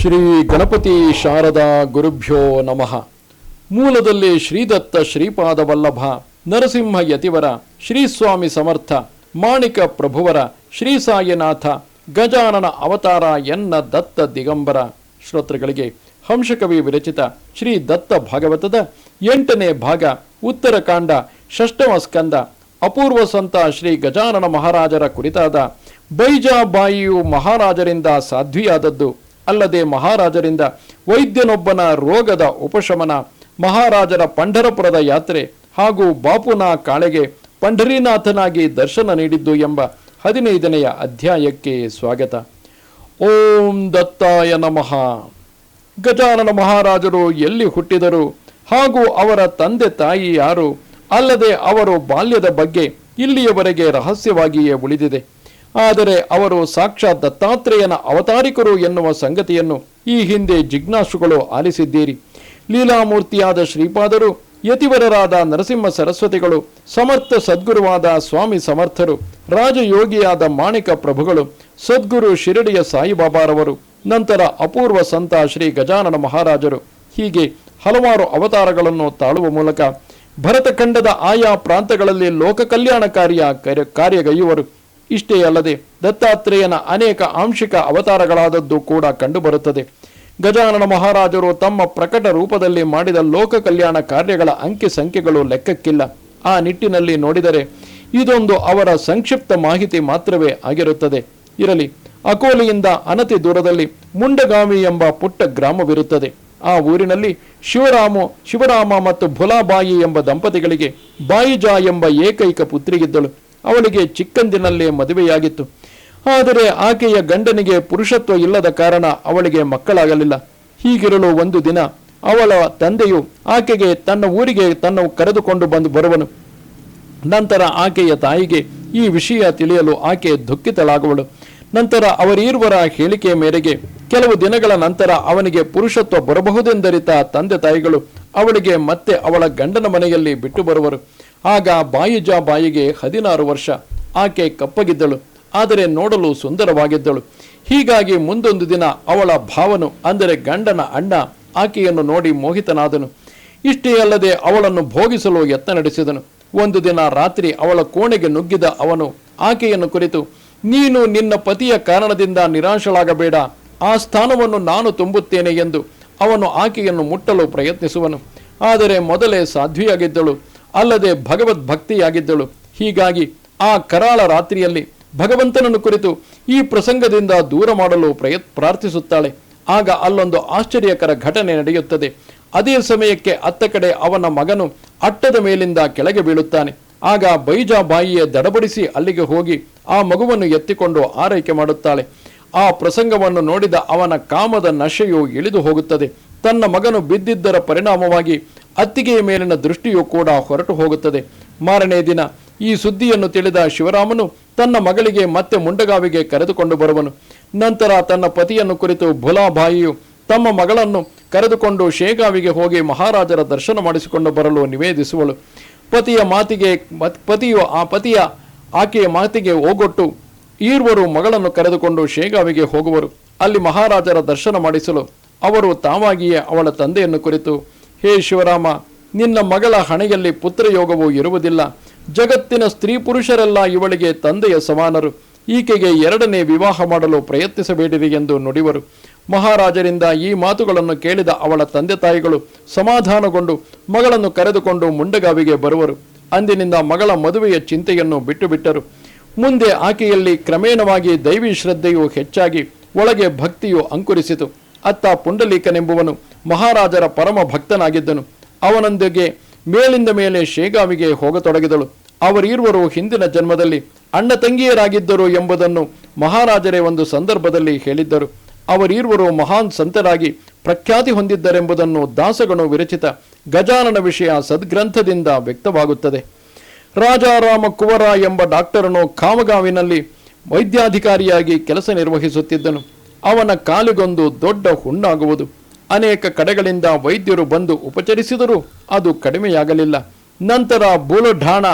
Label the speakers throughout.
Speaker 1: ಶ್ರೀ ಗಣಪತಿ ಶಾರದಾ ಗುರುಭ್ಯೋ ನಮಃ. ಮೂಲದಲ್ಲಿ ಶ್ರೀದತ್ತ ಶ್ರೀಪಾದ ವಲ್ಲಭ ನರಸಿಂಹ ಯತಿವರ ಶ್ರೀಸ್ವಾಮಿ ಸಮರ್ಥ, ಮಾಣಿಕ ಪ್ರಭುವರ, ಶ್ರೀ ಸಾಯಿನಾಥ, ಗಜಾನನ ಅವತಾರ ಎನ್ನ ದತ್ತ ದಿಗಂಬರ. ಶ್ರೋತೃಗಳಿಗೆ ಹಂಸಕವಿ ವಿರಚಿತ ಶ್ರೀ ದತ್ತ ಭಾಗವತದ ಎಂಟನೇ ಭಾಗ, ಉತ್ತರಕಾಂಡ ಷಷ್ಠಮ ಸ್ಕಂದ, ಅಪೂರ್ವ ಸಂತ ಶ್ರೀ ಗಜಾನನ ಮಹಾರಾಜರ ಕುರಿತಾದ ಬೈಜಾಬಾಯಿಯು ಮಹಾರಾಜರಿಂದ ಸಾಧ್ವಿಯಾದದ್ದು. ಅಲ್ಲದೆ ಮಹಾರಾಜರಿಂದ ವೈದ್ಯನೊಬ್ಬನ ರೋಗದ ಉಪಶಮನ, ಮಹಾರಾಜರ ಪಂಢರಪುರದ ಯಾತ್ರೆ ಹಾಗೂ ಬಾಪುನ ಕಾಳೆಗೆ ಪಂಢರೀನಾಥನಾಗಿ ದರ್ಶನ ನೀಡಿದ್ದು ಎಂಬ ಹದಿನೈದನೆಯ ಅಧ್ಯಾಯಕ್ಕೆ ಸ್ವಾಗತ. ಓಂ ದತ್ತಾಯ ನಮಃ. ಗಜಾನನ ಮಹಾರಾಜರು ಎಲ್ಲಿ ಹುಟ್ಟಿದರು ಹಾಗೂ ಅವರ ತಂದೆ ತಾಯಿ ಯಾರು, ಅಲ್ಲದೆ ಅವರು ಬಾಲ್ಯದ ಬಗ್ಗೆ ಇಲ್ಲಿಯವರೆಗೆ ರಹಸ್ಯವಾಗಿಯೇ ಉಳಿದಿದೆ. ಆದರೆ ಅವರು ಸಾಕ್ಷಾತ್ ದತ್ತಾತ್ರೇಯನ ಅವತಾರಿಕರು ಎನ್ನುವ ಸಂಗತಿಯನ್ನು ಈ ಹಿಂದೆ ಜಿಜ್ಞಾಸುಗಳು ಆಲಿಸಿದ್ದೀರಿ. ಲೀಲಾಮೂರ್ತಿಯಾದ ಶ್ರೀಪಾದರು, ಯತಿವರರಾದ ನರಸಿಂಹ ಸರಸ್ವತಿಗಳು, ಸಮರ್ಥ ಸದ್ಗುರುವಾದ ಸ್ವಾಮಿ ಸಮರ್ಥರು, ರಾಜಯೋಗಿಯಾದ ಮಾಣಿಕ ಪ್ರಭುಗಳು, ಸದ್ಗುರು ಶಿರಡಿಯ ಸಾಯಿಬಾಬಾರವರು, ನಂತರ ಅಪೂರ್ವ ಸಂತ ಶ್ರೀ ಗಜಾನನ ಮಹಾರಾಜರು. ಹೀಗೆ ಹಲವಾರು ಅವತಾರಗಳನ್ನು ತಾಳುವ ಮೂಲಕ ಭರತಖಂಡದ ಆಯಾ ಪ್ರಾಂತಗಳಲ್ಲಿ ಲೋಕ ಕಲ್ಯಾಣ ಕಾರ್ಯ ಕಾರ್ಯ- ಕಾರ್ಯಗೈಯುವರು. ಇಷ್ಟೇ ಅಲ್ಲದೆ ದತ್ತಾತ್ರೇಯನ ಅನೇಕ ಆಂಶಿಕ ಅವತಾರಗಳಾದದ್ದು ಕೂಡ ಕಂಡುಬರುತ್ತದೆ. ಗಜಾನನ ಮಹಾರಾಜರು ತಮ್ಮ ಪ್ರಕಟ ರೂಪದಲ್ಲಿ ಮಾಡಿದ ಲೋಕ ಕಲ್ಯಾಣ ಕಾರ್ಯಗಳ ಅಂಕಿ ಸಂಖ್ಯೆಗಳು ಲೆಕ್ಕಕ್ಕಿಲ್ಲ. ಆ ನಿಟ್ಟಿನಲ್ಲಿ ನೋಡಿದರೆ ಇದೊಂದು ಅವರ ಸಂಕ್ಷಿಪ್ತ ಮಾಹಿತಿ ಮಾತ್ರವೇ ಆಗಿರುತ್ತದೆ. ಇರಲಿ, ಅಕೋಲಿಯಿಂದ ಅನತಿ ದೂರದಲ್ಲಿ ಮುಂಡಗಾಮಿ ಎಂಬ ಪುಟ್ಟ ಗ್ರಾಮವಿರುತ್ತದೆ. ಆ ಊರಿನಲ್ಲಿ ಶಿವರಾಮ ಶಿವರಾಮ ಮತ್ತು ಭುಲಾಬಾಯಿ ಎಂಬ ದಂಪತಿಗಳಿಗೆ ಬಾಯಿಜಾ ಎಂಬ ಏಕೈಕ ಪುತ್ರಿಗಿದ್ದಳು ಅವಳಿಗೆ ಚಿಕ್ಕಂದಿನಲ್ಲೇ ಮದುವೆಯಾಗಿತ್ತು. ಆದರೆ ಆಕೆಯ ಗಂಡನಿಗೆ ಪುರುಷತ್ವ ಇಲ್ಲದ ಕಾರಣ ಅವಳಿಗೆ ಮಕ್ಕಳಾಗಲಿಲ್ಲ. ಹೀಗಿರಲು ಒಂದು ದಿನ ಅವಳ ತಂದೆಯು ಆಕೆಗೆ ತನ್ನ ಊರಿಗೆ ತನ್ನ ಕರೆದುಕೊಂಡು ಬಂದು ಬರುವನು. ನಂತರ ಆಕೆಯ ತಾಯಿಗೆ ಈ ವಿಷಯ ತಿಳಿಯಲು ಆಕೆ ದುಃಖಿತಳಾಗುವಳು. ನಂತರ ಅವರೀರ್ವರ ಹೇಳಿಕೆ ಮೇರೆಗೆ ಕೆಲವು ದಿನಗಳ ನಂತರ ಅವನಿಗೆ ಪುರುಷತ್ವ ಬರಬಹುದೆಂದರಿತ ತಂದೆ ತಾಯಿಗಳು ಅವಳಿಗೆ ಮತ್ತೆ ಅವಳ ಗಂಡನ ಮನೆಯಲ್ಲಿ ಬಿಟ್ಟು ಬರುವರು. ಆಗ ಬಾಯಿಜ ಬಾಯಿಗೆ ಹದಿನಾರು ವರ್ಷ. ಆಕೆ ಕಪ್ಪಗಿದ್ದಳು, ಆದರೆ ನೋಡಲು ಸುಂದರವಾಗಿದ್ದಳು. ಹೀಗಾಗಿ ಮುಂದೊಂದು ದಿನ ಅವಳ ಭಾವನು, ಅಂದರೆ ಗಂಡನ ಅಣ್ಣ, ಆಕೆಯನ್ನು ನೋಡಿ ಮೋಹಿತನಾದನು. ಇಷ್ಟೇ ಅಲ್ಲದೆ ಅವಳನ್ನು ಭೋಗಿಸಲು ಯತ್ನ ನಡೆಸಿದನು. ಒಂದು ದಿನ ರಾತ್ರಿ ಅವಳ ಕೋಣೆಗೆ ನುಗ್ಗಿದ ಅವನು ಆಕೆಯನ್ನು ಕುರಿತು, ನೀನು ನಿನ್ನ ಪತಿಯ ಕಾರಣದಿಂದ ನಿರಾಶಳಾಗಬೇಡ. ಆ ಸ್ಥಾನವನ್ನು ನಾನು ತುಂಬುತ್ತೇನೆ ಎಂದು ಅವನು ಆಕೆಯನ್ನು ಮುಟ್ಟಲು ಪ್ರಯತ್ನಿಸುವನು. ಆದರೆ ಮೊದಲೇ ಸಾಧ್ವಿಯಾಗಿದ್ದಳು. ಅಲ್ಲದೆ ಭಗವದ್ ಭಕ್ತಿಯಾಗಿದ್ದಳು. ಹೀಗಾಗಿ ಆ ಕರಾಳ ರಾತ್ರಿಯಲ್ಲಿ ಭಗವಂತನನ್ನು ಕುರಿತು ಈ ಪ್ರಸಂಗದಿಂದ ದೂರ ಮಾಡಲು ಪ್ರಯತ್, ಪ್ರಾರ್ಥಿಸುತ್ತಾಳೆ. ಆಗ ಅಲ್ಲೊಂದು ಆಶ್ಚರ್ಯಕರ ಘಟನೆ ನಡೆಯುತ್ತದೆ. ಅದೇ ಸಮಯಕ್ಕೆ ಅತ್ತ ಕಡೆ ಅವನ ಮಗನು ಅಟ್ಟದ ಮೇಲಿಂದ ಕೆಳಗೆ ಬೀಳುತ್ತಾನೆ. ಆಗ ಬೈಜಾಬಾಯಿಯೇ ದಡಬಡಿಸಿ ಅಲ್ಲಿಗೆ ಹೋಗಿ ಆ ಮಗುವನ್ನು ಎತ್ತಿಕೊಂಡು ಆರೈಕೆ ಮಾಡುತ್ತಾಳೆ. ಆ ಪ್ರಸಂಗವನ್ನು ನೋಡಿದ ಅವನ ಕಾಮದ ನಶೆಯು ಇಳಿದು ಹೋಗುತ್ತದೆ. ತನ್ನ ಮಗನು ಬಿದ್ದಿದ್ದರ ಪರಿಣಾಮವಾಗಿ ಅತ್ತಿಗೆಯ ಮೇಲಿನ ದೃಷ್ಟಿಯು ಕೂಡ ಹೊರಟು ಹೋಗುತ್ತದೆ. ಮಾರನೇ ದಿನ ಈ ಸುದ್ದಿಯನ್ನು ತಿಳಿದ ಶಿವರಾಮನು ತನ್ನ ಮಗಳಿಗೆ ಮತ್ತೆ ಮುಂಡಗಾವಿಗೆ ಕರೆದುಕೊಂಡು ಬರುವನು. ನಂತರ ತನ್ನ ಪತಿಯನ್ನು ಕುರಿತು ಭುಲಾಬಾಯಿಯು ತಮ್ಮ ಮಗಳನ್ನು ಕರೆದುಕೊಂಡು ಶೇಗಾವಿಗೆ ಹೋಗಿ ಮಹಾರಾಜರ ದರ್ಶನ ಮಾಡಿಸಿಕೊಂಡು ಬರಲು ನಿವೇದಿಸುವಳು. ಪತಿಯ ಮಾತಿಗೆ ಮತ್- ಪತಿಯು ಆ ಪತಿಯ ಆಕೆಯ ಮಾತಿಗೆ ಓಗೊಟ್ಟು ಈರ್ವರು ಮಗಳನ್ನು ಕರೆದುಕೊಂಡು ಶೇಗಾವಿಗೆ ಹೋಗುವರು. ಅಲ್ಲಿ ಮಹಾರಾಜರ ದರ್ಶನ ಮಾಡಿಸಲು ಅವರು ತಾವಾಗಿಯೇ ಅವಳ ತಂದೆಯನ್ನು ಕುರಿತು ಹೇ ಶಿವರಾಮ, ನಿನ್ನ ಮಗಳ ಹಣೆಯಲ್ಲಿ ಪುತ್ರಯೋಗವು ಇರುವುದಿಲ್ಲ. ಜಗತ್ತಿನ ಸ್ತ್ರೀ ಪುರುಷರೆಲ್ಲ ಇವಳಿಗೆ ತಂದೆಯ ಸಮಾನರು. ಈಕೆಗೆ ಎರಡನೇ ವಿವಾಹ ಮಾಡಲು ಪ್ರಯತ್ನಿಸಬೇಡಿರಿ ಎಂದು ನುಡಿವರು. ಮಹಾರಾಜರಿಂದ ಈ ಮಾತುಗಳನ್ನು ಕೇಳಿದ ಅವಳ ತಂದೆ ತಾಯಿಗಳು ಸಮಾಧಾನಗೊಂಡು ಮಗಳನ್ನು ಕರೆದುಕೊಂಡು ಮುಂಡಗಾವಿಗೆ ಬರುವರು. ಅಂದಿನಿಂದ ಮಗಳ ಮದುವೆಯ ಚಿಂತೆಯನ್ನು ಬಿಟ್ಟುಬಿಟ್ಟರು. ಮುಂದೆ ಆಕೆಯಲ್ಲಿ ಕ್ರಮೇಣವಾಗಿ ದೈವಿ ಶ್ರದ್ಧೆಯು ಹೆಚ್ಚಾಗಿ ಒಳಗೆ ಭಕ್ತಿಯು ಅಂಕುರಿಸಿತು. ಅತ್ತ ಪುಂಡಲೀಕನೆಂಬುವನು ಮಹಾರಾಜರ ಪರಮ ಭಕ್ತನಾಗಿದ್ದನು. ಅವನೊಂದಿಗೆ ಮೇಲಿಂದ ಮೇಲೆ ಶೇಗಾವಿಗೆ ಹೋಗತೊಡಗಿದಳು. ಅವರಿರುವರು ಹಿಂದಿನ ಜನ್ಮದಲ್ಲಿ ಅಣ್ಣ ತಂಗಿಯರಾಗಿದ್ದರು ಎಂಬುದನ್ನು ಮಹಾರಾಜರೇ ಒಂದು ಸಂದರ್ಭದಲ್ಲಿ ಹೇಳಿದ್ದರು. ಅವರಿರುವರು ಮಹಾನ್ ಸಂತರಾಗಿ ಪ್ರಖ್ಯಾತಿ ಹೊಂದಿದ್ದರೆಂಬುದನ್ನು ದಾಸಗಣು ವಿರಚಿತ ಗಜಾನನ ವಿಷಯ ಸದ್ಗ್ರಂಥದಿಂದ ವ್ಯಕ್ತವಾಗುತ್ತದೆ. ರಾಜಾರಾಮ ಕುವರ ಎಂಬ ಡಾಕ್ಟರನು ಕಾಮಗಾವಿನಲ್ಲಿ ವೈದ್ಯಾಧಿಕಾರಿಯಾಗಿ ಕೆಲಸ ನಿರ್ವಹಿಸುತ್ತಿದ್ದನು. ಅವನ ಕಾಲಿಗೊಂದು ದೊಡ್ಡ ಹುಣ್ಣಾಗುವುದು. ಅನೇಕ ಕಡೆಗಳಿಂದ ವೈದ್ಯರು ಬಂದು ಉಪಚರಿಸಿದರೂ. ಅದು ಕಡಿಮೆಯಾಗಲಿಲ್ಲ. ನಂತರ ಬುಲಢಾಣ,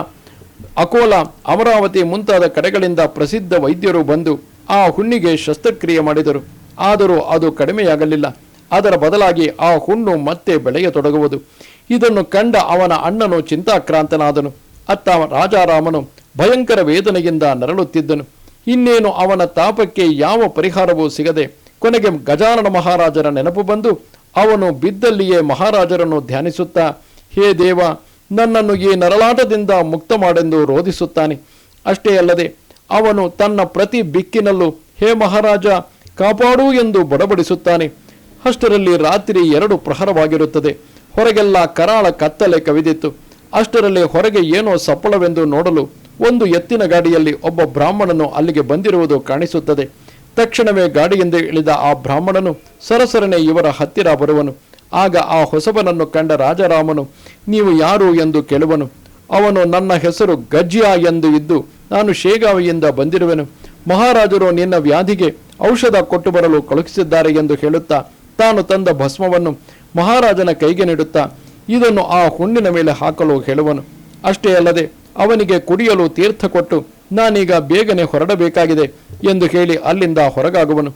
Speaker 1: ಅಕೋಲ, ಅಮರಾವತಿ ಮುಂತಾದ ಕಡೆಗಳಿಂದ ಪ್ರಸಿದ್ಧ ವೈದ್ಯರು ಬಂದು ಆ ಹುಣ್ಣಿಗೆ ಶಸ್ತ್ರಕ್ರಿಯೆ ಮಾಡಿದರು. ಆದರೂ ಅದು ಕಡಿಮೆಯಾಗಲಿಲ್ಲ. ಅದರ ಬದಲಾಗಿ ಆ ಹುಣ್ಣು ಮತ್ತೆ ಬೆಳೆಯತೊಡಗುವುದು. ಇದನ್ನು ಕಂಡ ಅವನ ಅಣ್ಣನು ಚಿಂತಾಕ್ರಾಂತನಾದನು. ಅತ್ತ ರಾಜಾರಾಮನು ಭಯಂಕರ ವೇದನೆಯಿಂದ ನರಳುತ್ತಿದ್ದನು. ಇನ್ನೇನು ಅವನ ತಾಪಕ್ಕೆ ಯಾವ ಪರಿಹಾರವೂ ಸಿಗದೆ ಕೊನೆಗೆ ಗಜಾನನ ಮಹಾರಾಜರ ನೆನಪು ಬಂದು ಅವನು ಬಿದ್ದಲ್ಲಿಯೇ ಮಹಾರಾಜರನ್ನು ಧ್ಯಾನಿಸುತ್ತಾ, ಹೇ ದೇವ, ನನ್ನನ್ನು ಈ ನರಳಾಟದಿಂದ ಮುಕ್ತ ಮಾಡೆಂದು ರೋಧಿಸುತ್ತಾನೆ. ಅಷ್ಟೇ ಅಲ್ಲದೆ ಅವನು ತನ್ನ ಪ್ರತಿ ಬಿಕ್ಕಿನಲ್ಲೂ, ಹೇ ಮಹಾರಾಜ, ಕಾಪಾಡು ಎಂದು ಬಡಬಡಿಸುತ್ತಾನೆ. ಅಷ್ಟರಲ್ಲಿ ರಾತ್ರಿ ಎರಡು ಪ್ರಹರವಾಗಿರುತ್ತದೆ. ಹೊರಗೆಲ್ಲ ಕರಾಳ ಕತ್ತಲೆ ಕವಿದಿತ್ತು. ಅಷ್ಟರಲ್ಲಿ ಹೊರಗೆ ಏನೋ ಸಪ್ಪಳವೆಂದು ನೋಡಲು ಒಂದು ಎತ್ತಿನ ಗಾಡಿಯಲ್ಲಿ ಒಬ್ಬ ಬ್ರಾಹ್ಮಣನು ಅಲ್ಲಿಗೆ ಬಂದಿರುವುದು ಕಾಣಿಸುತ್ತದೆ. ತಕ್ಷಣವೇ ಗಾಡಿಯಿಂದ ಇಳಿದ ಆ ಬ್ರಾಹ್ಮಣನು ಸರಸರನೆ ಇವರ ಹತ್ತಿರ ಬರುವನು. ಆಗ ಆ ಹೊಸಬನನ್ನು ಕಂಡ ರಾಜರಾಮನು, ನೀವು ಯಾರು ಎಂದು ಕೇಳುವನು. ಅವನು ನನ್ನ ಹೆಸರು ಗಜ್ಜಿಯಾ ಎಂದು ಇದ್ದು ನಾನು ಶೇಗಾವಿಯಿಂದ ಬಂದಿರುವೆನು. ಮಹಾರಾಜರು ನಿನ್ನ ವ್ಯಾಧಿಗೆ ಔಷಧ ಕೊಟ್ಟು ಬರಲು ಕಳುಹಿಸಿದ್ದಾರೆ ಎಂದು ಹೇಳುತ್ತಾ ತಾನು ತಂದ ಭಸ್ಮವನ್ನು ಮಹಾರಾಜನ ಕೈಗೆ ನೀಡುತ್ತಾ ಇದನ್ನು ಆ ಹುಣ್ಣಿನ ಮೇಲೆ ಹಾಕಲು ಹೇಳುವನು. ಅಷ್ಟೇ ಅಲ್ಲದೆ ಅವನಿಗೆ ಕುಡಿಯಲು ತೀರ್ಥ ಕೊಟ್ಟು ನಾನೀಗ ಬೇಗನೆ ಹೊರಡಬೇಕಾಗಿದೆ ಎಂದು ಹೇಳಿ ಅಲ್ಲಿಂದ ಹೊರಗಾಗುವನು.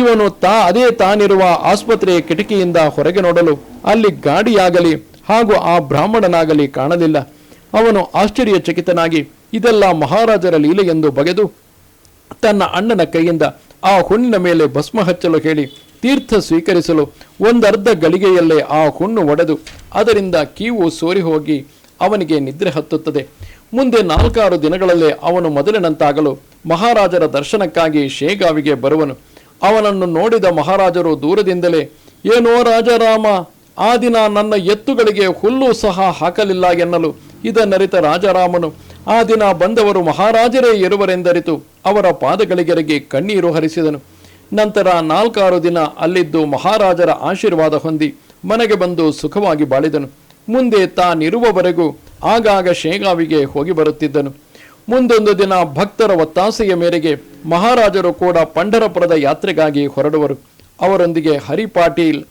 Speaker 1: ಇವನು ತಾ ಅದೇ ತಾನಿರುವ ಆಸ್ಪತ್ರೆಯ ಕಿಟಕಿಯಿಂದ ಹೊರಗೆ ನೋಡಲು ಅಲ್ಲಿ ಗಾಡಿಯಾಗಲಿ ಹಾಗೂ ಆ ಬ್ರಾಹ್ಮಣನಾಗಲಿ ಕಾಣಲಿಲ್ಲ. ಅವನು ಆಶ್ಚರ್ಯಚಕಿತನಾಗಿ, ಇದೆಲ್ಲ ಮಹಾರಾಜರ ಲೀಲೆ ಎಂದು ಬಗೆದು ತನ್ನ ಅಣ್ಣನ ಕೈಯಿಂದ ಆ ಹುಣ್ಣಿನ ಮೇಲೆ ಭಸ್ಮ ಹಚ್ಚಲು ಹೇಳಿ ತೀರ್ಥ ಸ್ವೀಕರಿಸಲು ಒಂದರ್ಧ ಗಳಿಗೆಯಲ್ಲೇ ಆ ಹುಣ್ಣು ಒಡೆದು ಅದರಿಂದ ಕೀವು ಸೋರಿ ಹೋಗಿ ಅವನಿಗೆ ನಿದ್ರೆ ಹತ್ತುತ್ತದೆ. ಮುಂದೆ ನಾಲ್ಕಾರು ದಿನಗಳಲ್ಲೇ ಅವನು ಮೊದಲಿನಂತಾಗಲು ಮಹಾರಾಜರ ದರ್ಶನಕ್ಕಾಗಿ ಶೇಗಾವಿಗೆ ಬರುವನು. ಅವನನ್ನು ನೋಡಿದ ಮಹಾರಾಜರು ದೂರದಿಂದಲೇ, ಏನೋ ರಾಜಾರಾಮ ಆ ದಿನ ನನ್ನ ಎತ್ತುಗಳಿಗೆ ಹುಲ್ಲು ಸಹ ಹಾಕಲಿಲ್ಲ ಎನ್ನಲು ಇದನ್ನರಿತ ರಾಜಾರಾಮನು. ಆ ದಿನ ಬಂದವರು ಮಹಾರಾಜರೇ ಇರುವರೆಂದರಿತು, ಅವರ ಪಾದಗಳಿಗೆರೆಗೆ ಕಣ್ಣೀರು ಹರಿಸಿದನು. ನಂತರ ನಾಲ್ಕಾರು ದಿನ ಅಲ್ಲಿದ್ದು ಮಹಾರಾಜರ ಆಶೀರ್ವಾದ ಹೊಂದಿ ಮನೆಗೆ ಬಂದು ಸುಖವಾಗಿ ಬಾಳಿದನು. ಮುಂದೆ ತಾನಿರುವವರೆಗೂ ಆಗಾಗ ಶೇಗಾವಿಗೆ ಹೋಗಿ ಬರುತ್ತಿದ್ದನು. ಮುಂದೊಂದು ದಿನ ಭಕ್ತರ ಒತ್ತಾಸೆಯ ಮೇರೆಗೆ ಮಹಾರಾಜರು ಕೂಡ ಪಂಢರಪುರದ ಯಾತ್ರೆಗಾಗಿ ಹೊರಡುವರು. ಅವರೊಂದಿಗೆ ಹರಿ ಪಾಟೀಲ್,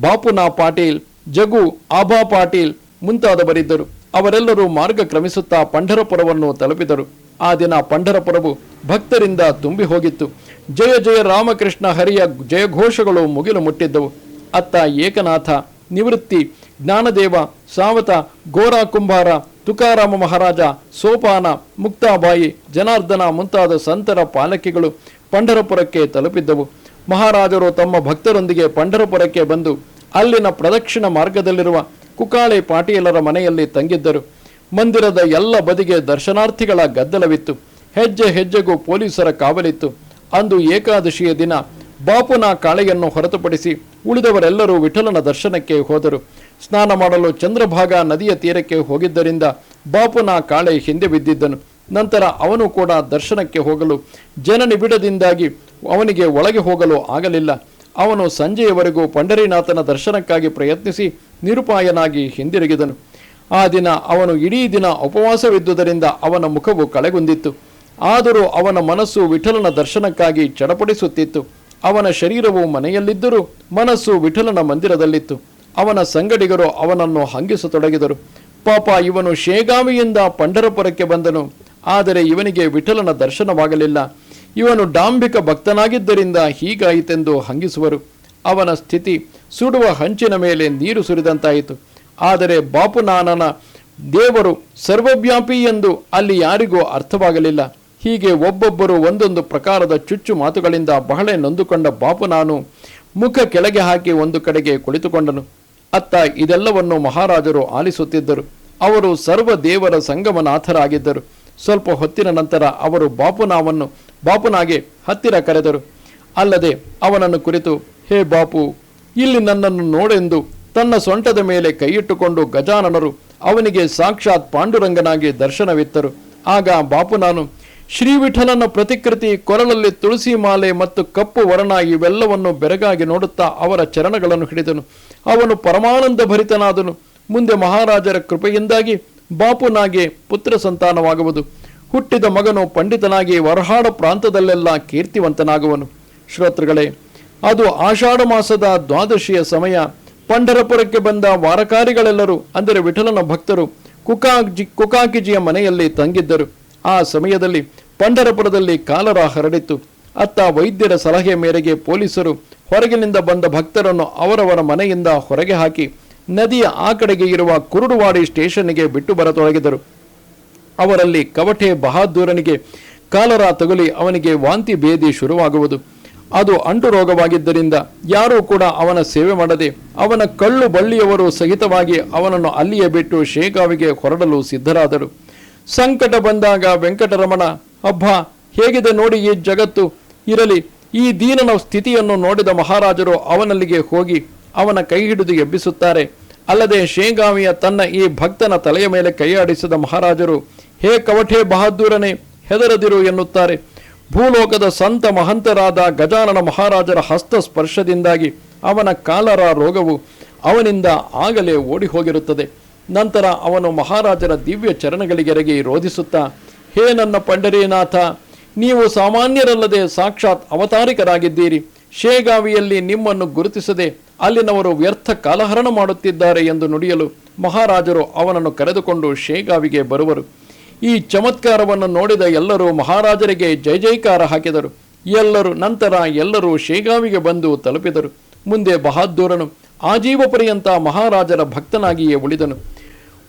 Speaker 1: ಬಾಪುನಾ ಪಾಟೀಲ್, ಜಗು ಆಭಾ ಪಾಟೀಲ್ ಮುಂತಾದವರಿದ್ದರು. ಅವರೆಲ್ಲರೂ ಮಾರ್ಗ ಕ್ರಮಿಸುತ್ತಾ ಪಂಡರಪುರವನ್ನು ತಲುಪಿದರು. ಆ ದಿನ ಪಂಢರಪುರವು ಭಕ್ತರಿಂದ ತುಂಬಿ ಹೋಗಿತ್ತು. ಜಯ ಜಯ ರಾಮಕೃಷ್ಣ ಹರಿಯ ಜಯಘೋಷಗಳು ಮುಗಿಲು ಮುಟ್ಟಿದ್ದವು. ಅತ್ತ ಏಕನಾಥ ನಿವೃತ್ತಿ ಜ್ಞಾನದೇವ, ಸಾವತ ಗೋರಾ ಕುಂಬಾರ ತುಕಾರಾಮ ಮಹಾರಾಜ, ಸೋಪಾನ, ಮುಕ್ತಾಬಾಯಿ, ಜನಾರ್ದನ ಮುಂತಾದ ಸಂತರ ಪಾಲಕಿಗಳು ಪಂಡರಪುರಕ್ಕೆ ತಲುಪಿದ್ದವು. ಮಹಾರಾಜರು ತಮ್ಮ ಭಕ್ತರೊಂದಿಗೆ ಪಂಢರಪುರಕ್ಕೆ ಬಂದು ಅಲ್ಲಿನ ಪ್ರದಕ್ಷಿಣ ಮಾರ್ಗದಲ್ಲಿರುವ ಕುಕಾಳೆ ಪಾಟೀಲರ ಮನೆಯಲ್ಲಿ ತಂಗಿದ್ದರು. ಮಂದಿರದ ಎಲ್ಲ ಬದಿಗೆ ದರ್ಶನಾರ್ಥಿಗಳ ಗದ್ದಲವಿತ್ತು. ಹೆಜ್ಜೆ ಹೆಜ್ಜೆಗೂ ಪೊಲೀಸರ ಕಾವಲಿತ್ತು. ಅಂದು ಏಕಾದಶಿಯ ದಿನ ಬಾಪುನ ಕಾಳೆಯನ್ನು ಹೊರತುಪಡಿಸಿ ಉಳಿದವರೆಲ್ಲರೂ ವಿಠಲನ ದರ್ಶನಕ್ಕೆ ಹೋದರು. ಸ್ನಾನ ಮಾಡಲು ಚಂದ್ರಭಾಗ ನದಿಯ ತೀರಕ್ಕೆ ಹೋಗಿದ್ದರಿಂದ ಬಾಪುನ ಕಾಳೆ ಹಿಂದೆ ಬಿದ್ದಿದ್ದನು. ನಂತರ ಅವನು ಕೂಡ ದರ್ಶನಕ್ಕೆ ಹೋಗಲು ಜನನಿಬಿಡದಿಂದಾಗಿ ಅವನಿಗೆ ಒಳಗೆ ಹೋಗಲು ಆಗಲಿಲ್ಲ. ಅವನು ಸಂಜೆಯವರೆಗೂ ಪಂಡರಿನಾಥನ ದರ್ಶನಕ್ಕಾಗಿ ಪ್ರಯತ್ನಿಸಿ ನಿರುಪಾಯನಾಗಿ ಹಿಂದಿರುಗಿದನು. ಆ ದಿನ ಅವನು ಇಡೀ ದಿನ ಉಪವಾಸವಿದ್ದುದರಿಂದ ಅವನ ಮುಖವು ಕಳೆಗುಂದಿತ್ತು. ಆದರೂ ಅವನ ಮನಸ್ಸು ವಿಠಲನ ದರ್ಶನಕ್ಕಾಗಿ ಚಡಪಡಿಸುತ್ತಿತ್ತು. ಅವನ ಶರೀರವು ಮನೆಯಲ್ಲಿದ್ದರೂ ಮನಸ್ಸು ವಿಠಲನ ಮಂದಿರದಲ್ಲಿತ್ತು. ಅವನ ಸಂಗಡಿಗರು ಅವನನ್ನು ಹಂಗಿಸತೊಡಗಿದರು. ಪಾಪ ಇವನು ಶೇಗಾವಿಯಿಂದ ಪಂಡರಪುರಕ್ಕೆ ಬಂದನು. ಆದರೆ ಇವನಿಗೆ ವಿಠಲನ ದರ್ಶನವಾಗಲಿಲ್ಲ. ಇವನು ಡಾಂಬಿಕ ಭಕ್ತನಾಗಿದ್ದರಿಂದ ಹೀಗಾಯಿತೆಂದು ಹಂಗಿಸುವರು. ಅವನ ಸ್ಥಿತಿ ಸುಡುವ ಹಂಚಿನ ಮೇಲೆ ನೀರು ಸುರಿದಂತಾಯಿತು. ಆದರೆ ಬಾಪುನಾನನ ದೇವರು ಸರ್ವವ್ಯಾಪಿ ಎಂದು ಅಲ್ಲಿ ಯಾರಿಗೂ ಅರ್ಥವಾಗಲಿಲ್ಲ. ಹೀಗೆ ಒಬ್ಬೊಬ್ಬರು ಒಂದೊಂದು ಪ್ರಕಾರದ ಚುಚ್ಚು ಮಾತುಗಳಿಂದ ಬಹಳ ನೊಂದುಕೊಂಡ ಬಾಪುನಾನು ಮುಖ ಕೆಳಗೆ ಹಾಕಿ ಒಂದು ಕಡೆಗೆ ಕುಳಿತುಕೊಂಡನು. ಅತ್ತ ಇದೆಲ್ಲವನ್ನು ಮಹಾರಾಜರು ಆಲಿಸುತ್ತಿದ್ದರು. ಅವರು ಸರ್ವ ದೇವರ ಸಂಗಮನಾಥರಾಗಿದ್ದರು. ಸ್ವಲ್ಪ ಹೊತ್ತಿನ ನಂತರ ಅವರು ಬಾಪುನಾವನ್ನು, ಬಾಪುನಾಗೆ ಹತ್ತಿರ ಕರೆದರು. ಅಲ್ಲದೆ ಅವನನ್ನು ಕುರಿತು, ಹೇ ಬಾಪು, ಇಲ್ಲಿ ನನ್ನನ್ನು ನೋಡೆಂದು ತನ್ನ ಸೊಂಟದ ಮೇಲೆ ಕೈಯಿಟ್ಟುಕೊಂಡು ಗಜಾನನರು ಅವನಿಗೆ ಸಾಕ್ಷಾತ್ ಪಾಂಡುರಂಗನಾಗಿ ದರ್ಶನವಿತ್ತರು. ಆಗ ಬಾಪುನಾನು ಶ್ರೀ ವಿಠಲನ ಪ್ರತಿಕೃತಿ ಕೊರಳಲ್ಲಿ ತುಳಸಿ ಮಾಲೆ ಮತ್ತು ಕಪ್ಪು ವರ್ಣ ಇವೆಲ್ಲವನ್ನು ಬೆರಗಾಗಿ ನೋಡುತ್ತಾ ಅವರ ಚರಣಗಳನ್ನು ಹಿಡಿದನು. ಅವನು ಪರಮಾನಂದ ಭರಿತನಾದನು. ಮುಂದೆ ಮಹಾರಾಜರ ಕೃಪೆಯಿಂದಾಗಿ ಬಾಪುನಾಗೆ ಪುತ್ರ ಸಂತಾನವಾಗುವುದು. ಹುಟ್ಟಿದ ಮಗನು ಪಂಡಿತನಾಗಿ ವರಹಾಡ ಪ್ರಾಂತದಲ್ಲೆಲ್ಲ ಕೀರ್ತಿವಂತನಾಗುವನು. ಶ್ರೋತೃಗಳೇ, ಅದು ಆಷಾಢ ಮಾಸದ ದ್ವಾದಶಿಯ ಸಮಯ. ಪಂಢರಪುರಕ್ಕೆ ಬಂದ ವಾರಕಾರಿಗಳೆಲ್ಲರೂ, ಅಂದರೆ ವಿಠಲನ ಭಕ್ತರು ಕುಕಾಜಿ ಕುಕಾಕಿಜಿಯ ಮನೆಯಲ್ಲಿ ತಂಗಿದ್ದರು. ಆ ಸಮಯದಲ್ಲಿ ಪಂಡರಪುರದಲ್ಲಿ ಕಾಲರ ಹರಡಿತ್ತು ಅತ್ತ ವೈದ್ಯರ ಸಲಹೆ ಮೇರೆಗೆ ಪೊಲೀಸರು ಹೊರಗಿನಿಂದ ಬಂದ ಭಕ್ತರನ್ನು ಅವರವರ ಮನೆಯಿಂದ ಹೊರಗೆ ಹಾಕಿ ನದಿಯ ಆ ಕಡೆಗೆ ಇರುವ ಕುರುಡುವಾಡಿ ಸ್ಟೇಷನ್ಗೆ ಬಿಟ್ಟು ಬರತೊಡಗಿದರು. ಅವರಲ್ಲಿ ಕವಟೆ ಬಹಾದ್ದೂರನಿಗೆ ಕಾಲರ ತಗುಲಿ ಅವನಿಗೆ ವಾಂತಿ ಭೇದಿ ಶುರುವಾಗುವುದು. ಅದು ಅಂಟು ರೋಗವಾಗಿದ್ದರಿಂದ ಯಾರೂ ಕೂಡ ಅವನ ಸೇವೆ ಮಾಡದೆ ಅವನ ಕಳ್ಳು ಬಳ್ಳಿಯವರು ಸಹಿತವಾಗಿ ಅವನನ್ನು ಅಲ್ಲಿಯೇ ಬಿಟ್ಟು ಶೇಗಾವಿಗೆ ಹೊರಡಲು ಸಿದ್ಧರಾದರು. ಸಂಕಟ ಬಂದಾಗ ವೆಂಕಟರಮಣ, ಅಬ್ಬ, ಹೇಗಿದೆ ನೋಡಿ ಈ ಜಗತ್ತು? ಇರಲಿ, ಈ ದೀನನ ಸ್ಥಿತಿಯನ್ನು ನೋಡಿದ ಮಹಾರಾಜರು ಅವನಲ್ಲಿಗೆ ಹೋಗಿ ಅವನ ಕೈ ಹಿಡಿದು ಎಬ್ಬಿಸುತ್ತಾರೆ. ಅಲ್ಲದೆ ಶೇಂಗಾವಿಯ ತನ್ನ ಈ ಭಕ್ತನ ತಲೆಯ ಮೇಲೆ ಕೈಯಾಡಿಸಿದ ಮಹಾರಾಜರು, ಹೇ ಕವಠೆ ಬಹದ್ದೂರನೇ, ಹೆದರದಿರು ಎನ್ನುತ್ತಾರೆ. ಭೂಲೋಕದ ಸಂತ ಮಹಂತರಾದ ಗಜಾನನ ಮಹಾರಾಜರ ಹಸ್ತ ಸ್ಪರ್ಶದಿಂದಾಗಿ ಅವನ ಕಾಲರ ರೋಗವು ಅವನಿಂದ ಆಗಲೇ ಓಡಿ ಹೋಗಿರುತ್ತದೆ ನಂತರ ಅವನು ಮಹಾರಾಜರ ದಿವ್ಯ ಚರಣಗಳಿಗೆರಗಿ ರೋಧಿಸುತ್ತಾ, ಹೇ ನನ್ನ ಪಂಡರೀನಾಥ ನೀವು ಸಾಮಾನ್ಯರಲ್ಲದೆ ಸಾಕ್ಷಾತ್ ಅವತಾರಿಕರಾಗಿದ್ದೀರಿ. ಶೇಗಾವಿಯಲ್ಲಿ ನಿಮ್ಮನ್ನು ಗುರುತಿಸದೆ ಅಲ್ಲಿನವರು ವ್ಯರ್ಥ ಕಾಲಹರಣ ಮಾಡುತ್ತಿದ್ದಾರೆ ಎಂದು ನುಡಿಯಲು ಮಹಾರಾಜರು ಅವನನ್ನು ಕರೆದುಕೊಂಡು ಶೇಗಾವಿಗೆ ಬರುವರು. ಈ ಚಮತ್ಕಾರವನ್ನು ನೋಡಿದ ಎಲ್ಲರೂ ಮಹಾರಾಜರಿಗೆ ಜೈ ಜೈಕಾರ ಹಾಕಿದರು. ಎಲ್ಲರೂ ನಂತರ ಎಲ್ಲರೂ ಶೇಗಾವಿಗೆ ಬಂದು ತಲುಪಿದರು. ಮುಂದೆ ಬಹಾದ್ದೂರನು ಆಜೀವ ಪರ್ಯಂತ ಮಹಾರಾಜರ ಭಕ್ತನಾಗಿಯೇ ಉಳಿದನು.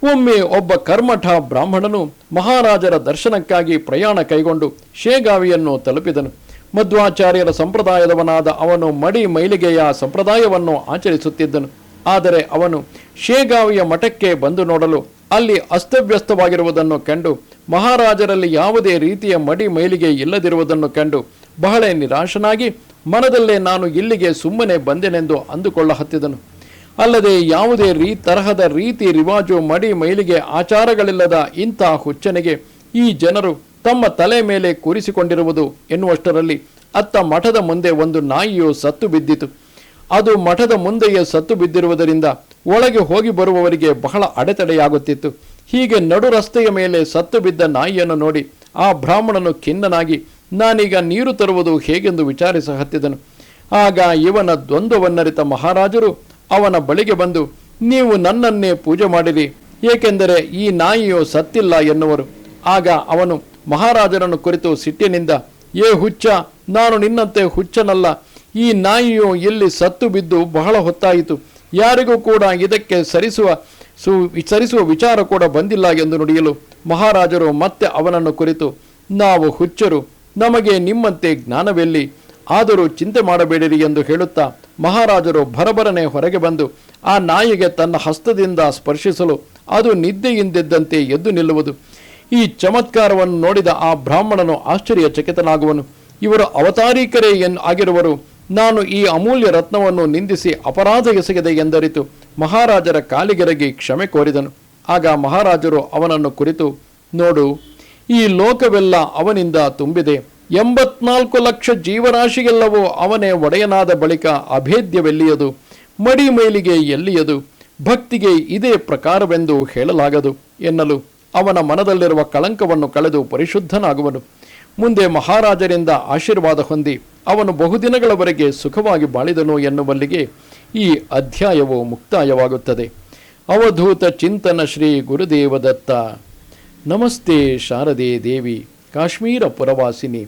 Speaker 1: ಒಮ್ಮೆ ಒಬ್ಬ ಕರ್ಮಠ ಬ್ರಾಹ್ಮಣನು ಮಹಾರಾಜರ ದರ್ಶನಕ್ಕಾಗಿ ಪ್ರಯಾಣ ಕೈಗೊಂಡು ಶೇಗಾವಿಯನ್ನು ತಲುಪಿದನು. ಮಧ್ವಾಚಾರ್ಯರ ಸಂಪ್ರದಾಯದವನಾದ ಅವನು ಮಡಿ ಮೈಲಿಗೆಯ ಸಂಪ್ರದಾಯವನ್ನು ಆಚರಿಸುತ್ತಿದ್ದನು. ಆದರೆ ಅವನು ಶೇಗಾವಿಯ ಮಠಕ್ಕೆ ಬಂದು ನೋಡಲು ಅಲ್ಲಿ ಅಸ್ತವ್ಯಸ್ತವಾಗಿರುವುದನ್ನು ಕಂಡು, ಮಹಾರಾಜರಲ್ಲಿ ಯಾವುದೇ ರೀತಿಯ ಮಡಿ ಮೈಲಿಗೆ ಇಲ್ಲದಿರುವುದನ್ನು ಕಂಡು ಬಹಳ ನಿರಾಶನಾಗಿ, ಮನದಲ್ಲೇ ನಾನು ಇಲ್ಲಿಗೆ ಸುಮ್ಮನೆ ಬಂದೆನೆಂದು ಅಂದುಕೊಳ್ಳ ಹತ್ತಿದನು ಅಲ್ಲದೆ ಯಾವುದೇ ರೀ ತರಹದ ರೀತಿ ರಿವಾಜು ಮಡಿ ಮೈಲಿಗೆ ಆಚಾರಗಳಿಲ್ಲದ ಇಂಥ ಹುಚ್ಚನಿಗೆ ಈ ಜನರು ತಮ್ಮ ತಲೆ ಮೇಲೆ ಕೂರಿಸಿಕೊಂಡಿರುವುದು ಎನ್ನುವಷ್ಟರಲ್ಲಿ ಅತ್ತ ಮಠದ ಮುಂದೆ ಒಂದು ನಾಯಿಯು ಸತ್ತು ಬಿದ್ದಿತು. ಅದು ಮಠದ ಮುಂದೆಯೇ ಸತ್ತು ಬಿದ್ದಿರುವುದರಿಂದ ಒಳಗೆ ಹೋಗಿ ಬರುವವರಿಗೆ ಬಹಳ ಅಡೆತಡೆಯಾಗುತ್ತಿತ್ತು. ಹೀಗೆ ನಡು ರಸ್ತೆಯ ಮೇಲೆ ಸತ್ತು ಬಿದ್ದ ನಾಯಿಯನ್ನು ನೋಡಿ ಆ ಬ್ರಾಹ್ಮಣನು ಖಿನ್ನನಾಗಿ, ನಾನೀಗ ನೀರು ತರುವುದು ಹೇಗೆಂದು ವಿಚಾರಿಸ ಹತ್ತಿದನು ಆಗ ಇವನ ದ್ವಂದ್ವವನ್ನರಿತ ಮಹಾರಾಜರು ಅವನ ಬಳಿಗೆ ಬಂದು, ನೀವು ನನ್ನನ್ನೇ ಪೂಜೆ ಮಾಡಿರಿ, ಏಕೆಂದರೆ ಈ ನಾಯಿಯು ಸತ್ತಿಲ್ಲ ಎನ್ನುವರು. ಆಗ ಅವನು, ಮಹಾರಾಜರನ್ನು ಕುರಿತು ಸಿಟ್ಟಿನಿಂದ, ಏ ಹುಚ್ಚ, ನಾನು ನಿನ್ನಂತೆ ಹುಚ್ಚನಲ್ಲ, ಈ ನಾಯಿಯು ಇಲ್ಲಿ ಸತ್ತು ಬಿದ್ದು ಬಹಳ ಹೊತ್ತಾಯಿತು, ಯಾರಿಗೂ ಕೂಡ ಇದಕ್ಕೆ ಸರಿಸುವ ಸು, ಸರಿಸುವ ವಿಚಾರ ಕೂಡ ಬಂದಿಲ್ಲ ಎಂದು ನುಡಿಯಲು. ಮಹಾರಾಜರು ಮತ್ತೆ ಅವನನ್ನು ಕುರಿತು, ನಾವು ಹುಚ್ಚರು, ನಮಗೆ ನಿಮ್ಮಂತೆ ಜ್ಞಾನವೆಲ್ಲಿ ಆದರೂ ಚಿಂತೆ ಮಾಡಬೇಡಿರಿ ಎಂದು ಹೇಳುತ್ತಾ ಮಹಾರಾಜರು ಭರಭರನೆ ಹೊರಗೆ ಬಂದು ಆ ನಾಯಿಗೆ ತನ್ನ ಹಸ್ತದಿಂದ ಸ್ಪರ್ಶಿಸಲು ಅದು ನಿದ್ದೆಯಿಂದಿದ್ದಂತೆ ಎದ್ದು ನಿಲ್ಲುವುದು. ಈ ಚಮತ್ಕಾರವನ್ನು ನೋಡಿದ ಆ ಬ್ರಾಹ್ಮಣನು ಆಶ್ಚರ್ಯಚಕಿತನಾಗುವನು. ಇವರು ಅವತಾರೀಕರೇ ಎನ್ ಆಗಿರುವರು. ನಾನು ಈ ಅಮೂಲ್ಯ ರತ್ನವನ್ನು ನಿಂದಿಸಿ ಅಪರಾಧ ಎಸಗಿದೆ ಎಂದರಿತು ಮಹಾರಾಜರ ಕಾಲಿಗೆರಗಿ ಕ್ಷಮೆ ಕೋರಿದನು. ಆಗ ಮಹಾರಾಜರು ಅವನನ್ನು ಕುರಿತು, ನೋಡು, ಈ ಲೋಕವೆಲ್ಲ ಅವನಿಂದ ತುಂಬಿದೆ. ಎಂಬತ್ನಾಲ್ಕು ಲಕ್ಷ ಜೀವರಾಶಿಗೆಲ್ಲವೋ ಅವನೇ ಒಡೆಯನಾದ ಬಳಿಕ ಅಭೇದ್ಯವೆಲ್ಲಿಯದು? ಮಡಿ ಮೈಲಿಗೆ ಎಲ್ಲಿಯದು? ಭಕ್ತಿಗೆ ಇದೇ ಪ್ರಕಾರವೆಂದು ಹೇಳಲಾಗದು ಎನ್ನಲು ಅವನ ಮನದಲ್ಲಿರುವ ಕಳಂಕವನ್ನು ಕಳೆದು ಪರಿಶುದ್ಧನಾಗುವನು. ಮುಂದೆ ಮಹಾರಾಜರಿಂದ ಆಶೀರ್ವಾದ ಹೊಂದಿ ಅವನು ಬಹುದಿನಗಳವರೆಗೆ ಸುಖವಾಗಿ ಬಾಳಿದನು ಎನ್ನುವಲ್ಲಿಗೆ ಈ ಅಧ್ಯಾಯವು ಮುಕ್ತಾಯವಾಗುತ್ತದೆ. ಅವಧೂತ ಚಿಂತನ ಶ್ರೀ ಗುರುದೇವದತ್ತ. ನಮಸ್ತೆ ಶಾರದೆ ದೇವಿ, ಕಾಶ್ಮೀರ ಪುರವಾಸಿನಿ.